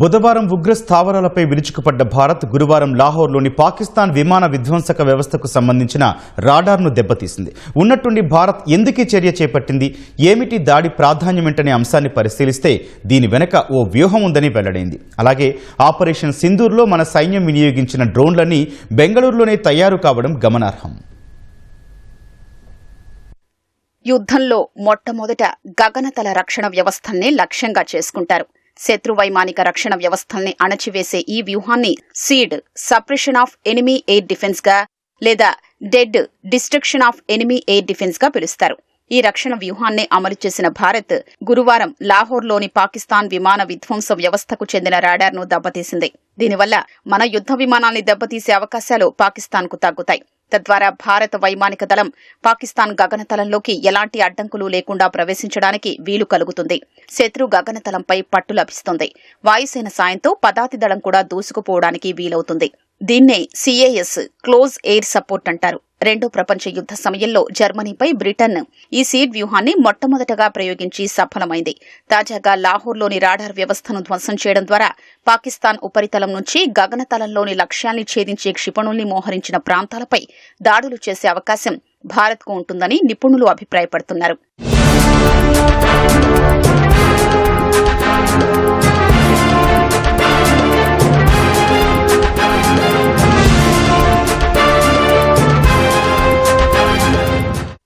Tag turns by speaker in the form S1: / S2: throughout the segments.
S1: బుధవారం ఉగ్ర స్థావరాలపై విరుచుకుపడ్డ భారత్ గురువారం లాహోర్లోని పాకిస్తాన్ విమాన విధ్వంసక వ్యవస్థకు సంబంధించిన రాడార్ను దెబ్బతీసింది. ఉన్నట్టుండి భారత్ ఎందుకీ చర్య చేపట్టింది? ఏమిటి దాడి ప్రాధాన్యమేంటనే అంశాన్ని పరిశీలిస్తే దీని వెనక ఓ వ్యూహం ఉందని వెల్లడైంది. అలాగే ఆపరేషన్ సింధూర్లో మన సైన్యం వినియోగించిన డ్రోన్లన్నీ బెంగళూరులోనే తయారు కావడం గమనార్హం.
S2: యుద్ధంలో మొట్టమొదట గగనతల రక్షణ వ్యవస్థల్ని లక్ష్యంగా చేసుకుంటారు. శత్రువైమానిక రక్షణ వ్యవస్థల్ని అణచివేసే ఈ వ్యూహాన్ని SEAD suppression of enemy air డిఫెన్స్గా లేదా DEAD destruction of enemy air డిఫెన్స్గా పిలుస్తారు. ఈ రక్షణ వ్యూహాన్ని అమలు చేసిన భారత్ గురువారం లాహోర్లోని పాకిస్తాన్ విమాన విధ్వంస వ్యవస్థకు చెందిన రాడార్ను దెబ్బతీసింది. దీనివల్ల మన యుద్ధ విమానాల్ని దెబ్బతీసే అవకాశాలు పాకిస్తాన్కు తగ్గుతాయి. తద్వారా భారత వైమానిక దళం పాకిస్తాన్ గగనతలంలోకి ఎలాంటి అడ్డంకులు లేకుండా ప్రవేశించడానికి వీలు కలుగుతుంది. శత్రు గగనతలంపై పట్టు లభిస్తుంది. వాయుసేన సాయంతో పదాతి దళం కూడా దూసుకుపోవడానికి వీలవుతుంది. దీన్నే సిఏఎస్ క్లోజ్ ఎయిర్ సపోర్ట్ అంటారు. రెండో ప్రపంచ యుద్ధ సమయంలో జర్మనీపై బ్రిటన్ ఈ సీడ్ వ్యూహాన్ని మొట్టమొదటగా ప్రయోగించి సఫలమైంది. తాజాగా లాహోర్లోని రాడార్ వ్యవస్థను ధ్వంసం చేయడం ద్వారా పాకిస్తాన్ ఉపరితలం నుంచి గగనతలంలోని లక్ష్యాల్ని ఛేదించే క్షిపణుల్ని మోహరించిన ప్రాంతాలపై దాడులు చేసే అవకాశం భారత్కు ఉంటుందని నిపుణులు అభిప్రాయపడుతున్నారు.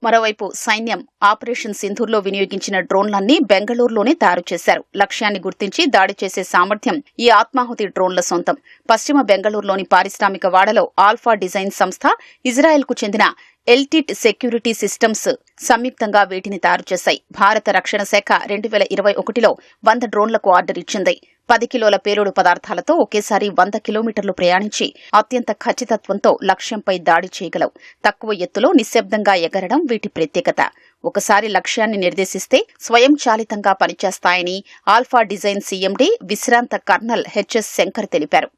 S2: మరోవైపు సైన్యం ఆపరేషన్ సింధూర్లో వినియోగించిన డ్రోన్లన్నీ బెంగళూరులోనే తయారు చేశారు. లక్ష్యాన్ని గుర్తించి దాడి చేసే సామర్థ్యం ఈ ఆత్మాహుతి డ్రోన్ల సొంతం. పశ్చిమ బెంగళూరులోని పారిశ్రామిక వాడలో ఆల్ఫా డిజైన్ సంస్థ ఇజ్రాయెల్కు చెందిన ఎల్టిట్ సెక్యూరిటీ సిస్టమ్స్ సంయుక్తంగా వీటిని తయారు చేశాయి. భారత రక్షణ శాఖ రెండు వేల ఇరవై ఒకటిలో వంద డ్రోన్లకు ఆర్డర్ ఇచ్చింది. పది కిలోల పేలుడు పదార్థాలతో ఒకేసారి వంద కిలోమీటర్లు ప్రయాణించి అత్యంత ఖచ్చితత్వంతో లక్ష్యంపై దాడి చేయగలవు. తక్కువ ఎత్తులో నిశ్శబ్దంగా ఎగరడం వీటి ప్రత్యేకత. ఒకసారి లక్ష్యాన్ని నిర్దేశిస్తే స్వయంచాలితంగా పనిచేస్తాయని ఆల్ఫా డిజైన్ సీఎండీ విశ్రాంత కర్నల్ హెచ్ఎస్ శంకర్ తెలిపారు.